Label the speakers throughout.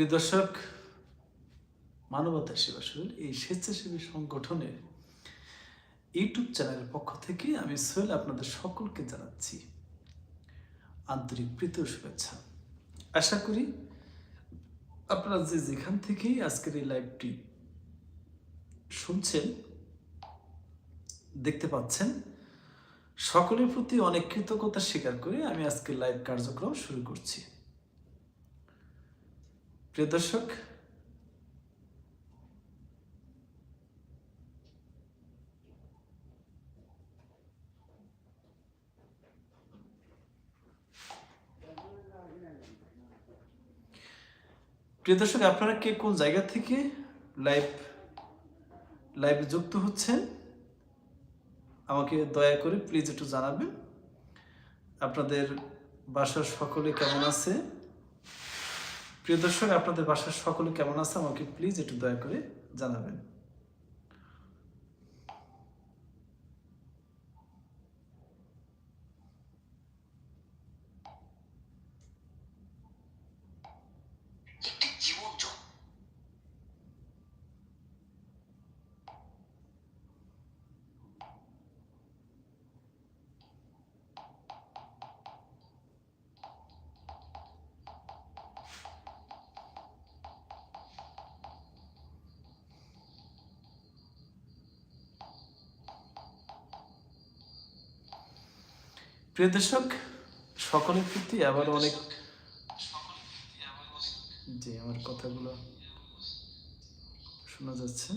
Speaker 1: প্রিয় দর্শক, মানবতার সেবা শুরু এই স্বেচ্ছাসেবী সংগঠনের ইউটিউব চ্যানেলের পক্ষ থেকে। আমি সোহেল আপনাদের সকলকে জানাচ্ছি আন্তরিক প্রীত শুভেচ্ছা। আশা করি আপনারা যে যেখান থেকেই আজকের এই লাইভটি শুনছেন, দেখতে পাচ্ছেন, সকলের প্রতি অনেক কৃতজ্ঞতা স্বীকার করে আমি আজকে লাইভ কার্যক্রম শুরু করছি। প্রিয় দর্শক প্রিয় দর্শক, আপনারা কে কোন জায়গা থেকে লাইভ, লাইভে যুক্ত হচ্ছেন? আমাকে দয়া করে প্লিজ একটু জানাবেন। আপনাদের বাসার সকলে কেমন আছে? প্রিয় দর্শক আপনাদের বাসার সকলে কেমন আছে আমাকে প্লিজ একটু দয়া করে জানাবেন। প্রিয় দর্শক সকলের প্রতি আবার অনেক জি আমার কথাগুলো শোনা যাচ্ছে।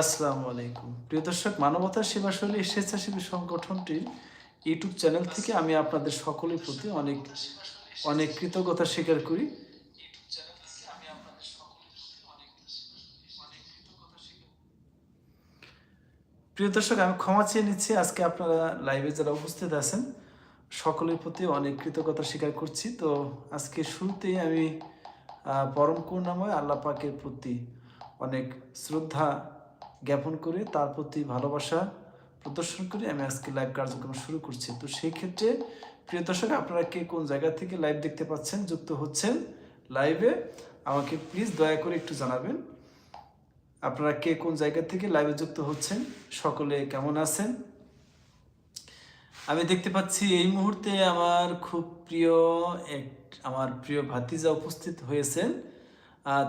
Speaker 1: আসসালামু আলাইকুম। প্রিয় দর্শক মানবতার সেবা শৈলী স্বেচ্ছাসেবী সংগঠনটির ইউটিউব চ্যানেল থেকে আমি আপনাদের সকলের প্রতি অনেক অনেক কৃতজ্ঞতা স্বীকার করি। প্রিয় দর্শক, আমি ক্ষমা চেয়ে নিচ্ছি। আজকে আপনারা লাইভে যারা উপস্থিত আছেন, সকলের প্রতি অনেক কৃতজ্ঞতা স্বীকার করছি। তো আজকে শুরুতেই আমি পরম করুণাময় আল্লাহ পাকের প্রতি অনেক শ্রদ্ধা জ্ঞাপন করে তার প্রতি ভালোবাসা প্রদর্শন করে আমি আজকে লাইভ কার্যক্রম শুরু করছি। তো সেই ক্ষেত্রে প্রিয় দর্শক, আপনারা কে কোন জায়গা থেকে লাইভ দেখতে পাচ্ছেন, যুক্ত হচ্ছেন লাইভে আমাকে প্লিজ দয়া করে একটু জানাবেন। আপনারা কে কোন জায়গা থেকে লাইভে যুক্ত হচ্ছেন, সকলে কেমন আছেন? আমি দেখতে পাচ্ছি এই মুহূর্তে আমার খুব প্রিয় এক, আমার প্রিয় ভাতিজা উপস্থিত হয়েছেন।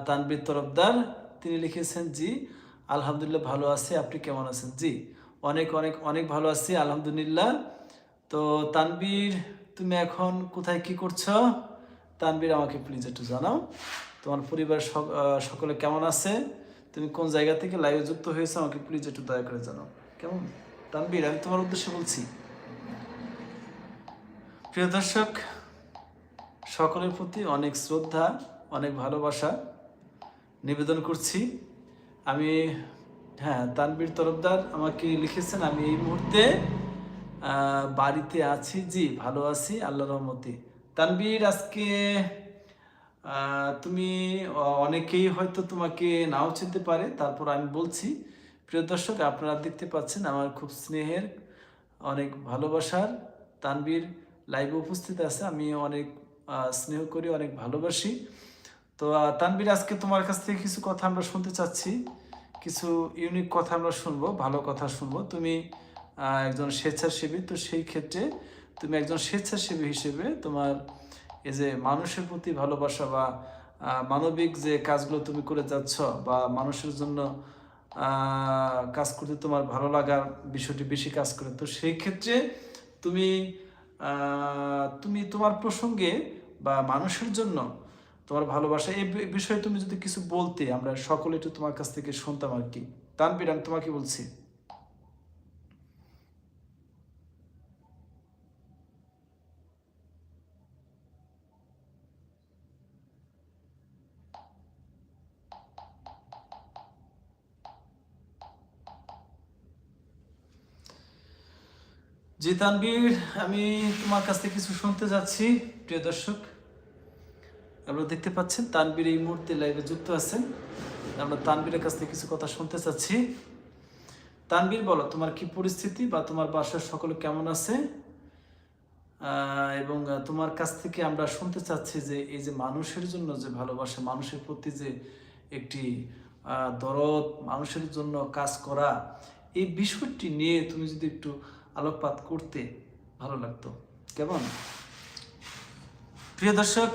Speaker 1: তানবীর তরফদার, তিনি লিখেছেন, জি আলহামদুলিল্লাহ ভালো আছি, আপনি কেমন আছেন? জি, অনেক অনেক অনেক ভালো আছি, আলহামদুলিল্লাহ। তো তানবীর, তুমি এখন কোথায়, কি করছ? তানবীর, আমাকে প্লিজ একটু জানাও। তোমার পরিবার সক- সকলে কেমন আছে? তুমি কোন জায়গা থেকে লাইভে যুক্ত হয়েছো? আমাকে প্লিজ একটু দয়া করে জানাও। কেমন? তানবীর, আমি তোমার উদ্দেশ্যে বলছি। প্রিয় দর্শক, সকলের প্রতি অনেক শ্রদ্ধা, অনেক ভালোবাসা নিবেদন করছি। আমি হ্যাঁ তানবীর তরফদার আমাকে লিখেছেন, আমি এই মুহূর্তে বাড়িতে আছি। জি, ভালো আছি আল্লাহ রহমতে। তানবীর আজকে তুমি অনেকেই হয়তো তোমাকে নাও চিনতে পারে, তারপর আমি বলছি। প্রিয় দর্শক, আপনারা দেখতে পাচ্ছেন আমার খুব স্নেহের, অনেক ভালোবাসার তানবীর লাইভে উপস্থিত আছে। আমি অনেক স্নেহ করি, অনেক ভালোবাসি। তো তানবীর আজকে তোমার কাছ থেকে কিছু কথা আমরা শুনতে চাচ্ছি। কিছু ইউনিক কথা আমরা শুনব, ভালো কথা শুনব। তুমি একজন স্বেচ্ছাসেবী, তো সেই ক্ষেত্রে তুমি একজন স্বেচ্ছাসেবী হিসেবে তোমার এই যে মানুষের প্রতি ভালোবাসা বা মানবিক যে কাজগুলো তুমি করে যাচ্ছ বা মানুষের জন্য কাজ করতে তোমার ভালো লাগার বিষয়টি বেশি কাজ করে, তো সেই ক্ষেত্রে তুমি তুমি তোমার প্রসঙ্গে বা মানুষের জন্য তোমার ভালোবাসা, এই বিষয়ে তুমি যদি কিছু বলতে, আমরা সকলে একটু তোমার কাছ থেকে শুনতাম আর কি। তানবির আমি তোমাকে বলছি। জি তানবীর আমি তোমার কাছ থেকে কিছু শুনতে যাচ্ছি, প্রিয় দর্শক। আপনারা দেখতে পাচ্ছেন তানবীর এই মুহূর্তে লাইভে যুক্ত আছেন। আমরা তানবীরের কাছ থেকে কিছু কথা শুনতে চাচ্ছি। তানবীর বলো, তোমার কি পরিস্থিতি বা তোমার বাসার সকলে কেমন আছে? এবং তোমার কাছ থেকে আমরা শুনতে চাচ্ছি যে এই যে মানুষের জন্য যে ভালোবাসা, মানুষের প্রতি যে একটি দরদ, মানুষের জন্য কাজ করা, এই বিষয়টি নিয়ে তুমি যদি একটু আলোকপাত করতে ভালো লাগতো। কেমন? প্রিয় দর্শক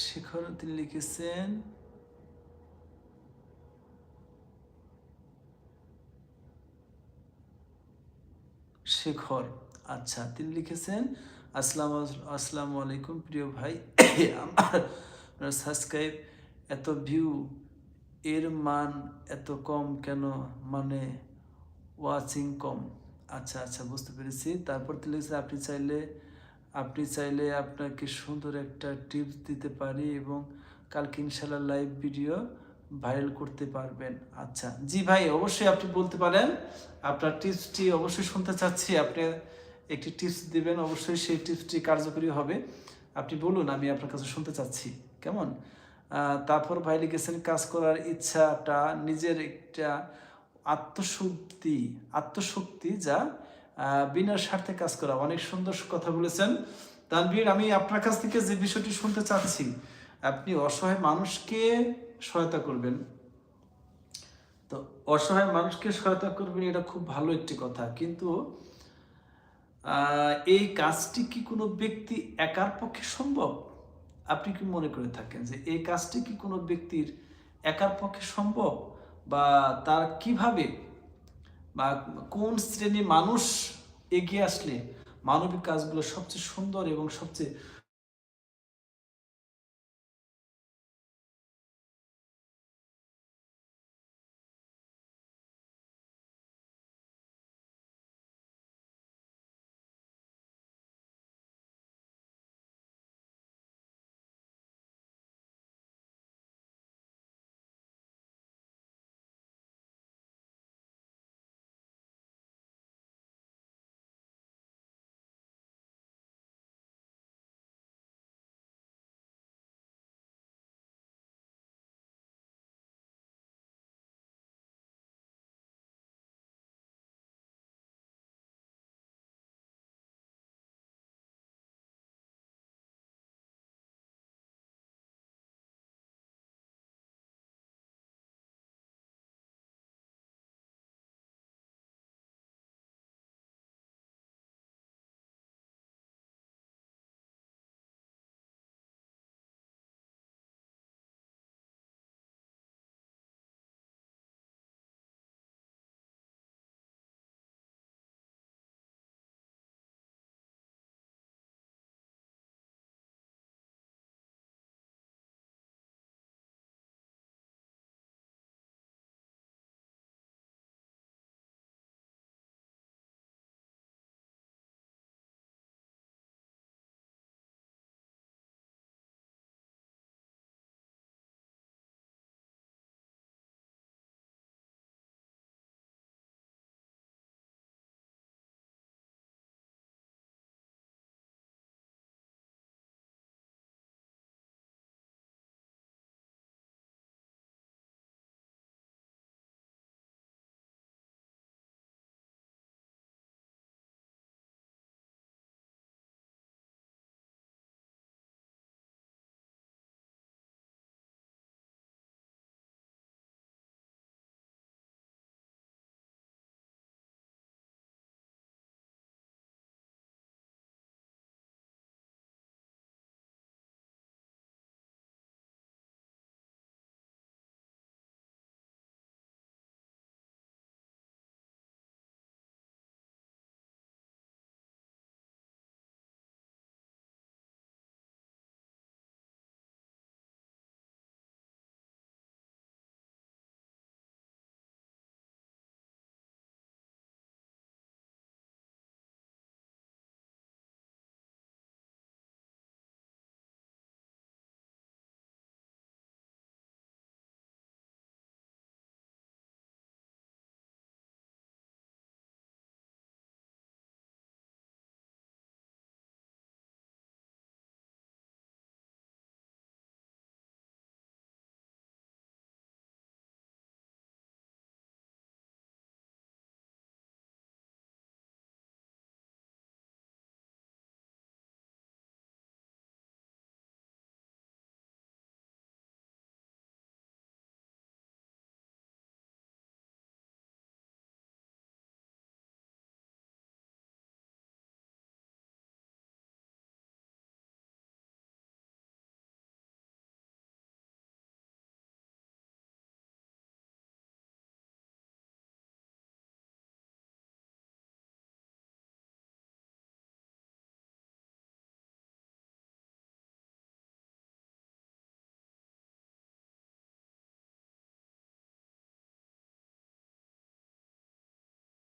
Speaker 1: শেখর তিনি লিখেছেন, শেখর। আচ্ছা তিনি লিখেছেন, আসসালাম আসসালামু আলাইকুম প্রিয় ভাই। আমার সাবস্ক্রাইব এত ভিউ এর মান এত কম কেন? মানে ওয়াচিং কম। আচ্ছা আচ্ছা বুঝতে পেরেছি। তারপর তিনি লিখেছেন, আপনি চাইলে আপনি চাইলে আপনাকে সুন্দর একটা টিপস দিতে পারি এবং কালকে ইনশাল্লাহ লাইভ ভিডিও ভাইরাল করতে পারবেন। আচ্ছা জি ভাই, অবশ্যই আপনি বলতে পারেন, আপনার টিপসটি অবশ্যই শুনতে চাচ্ছি, আপনি একটি টিপস দিবেন, অবশ্যই সেই টিপসটি কার্যকরী হবে। আপনি বলুন, আমি আপনার কাছে শুনতে চাচ্ছি, কেমন? তারপর ভাই লিখেছেন, কাজ করার ইচ্ছাটা নিজের একটা আত্মশক্তি আত্মশক্তি যা বিনা স্বার্থে কাজ করা। অনেক সুন্দর কথা বলেছেন। তানভীর, আমি আপনার কাছ থেকে যে বিষয়টি শুনতে চাচ্ছি, আপনি অসহায় মানুষকে সহায়তা করবেন। তো অসহায় মানুষকে সহায়তা করবেন, এটা খুব ভালো একটি কথা। কিন্তু এই কাজটি কি কোনো ব্যক্তি একার পক্ষে সম্ভব? আপনি কি মনে করে থাকেন যে এই কাজটি কি কোনো ব্যক্তির একার পক্ষে সম্ভব? বা তার কীভাবে বা কোন শ্রেণির মানুষ এগিয়ে আসলে মানবিক কাজগুলো সবচেয়ে সুন্দর এবং সবচেয়ে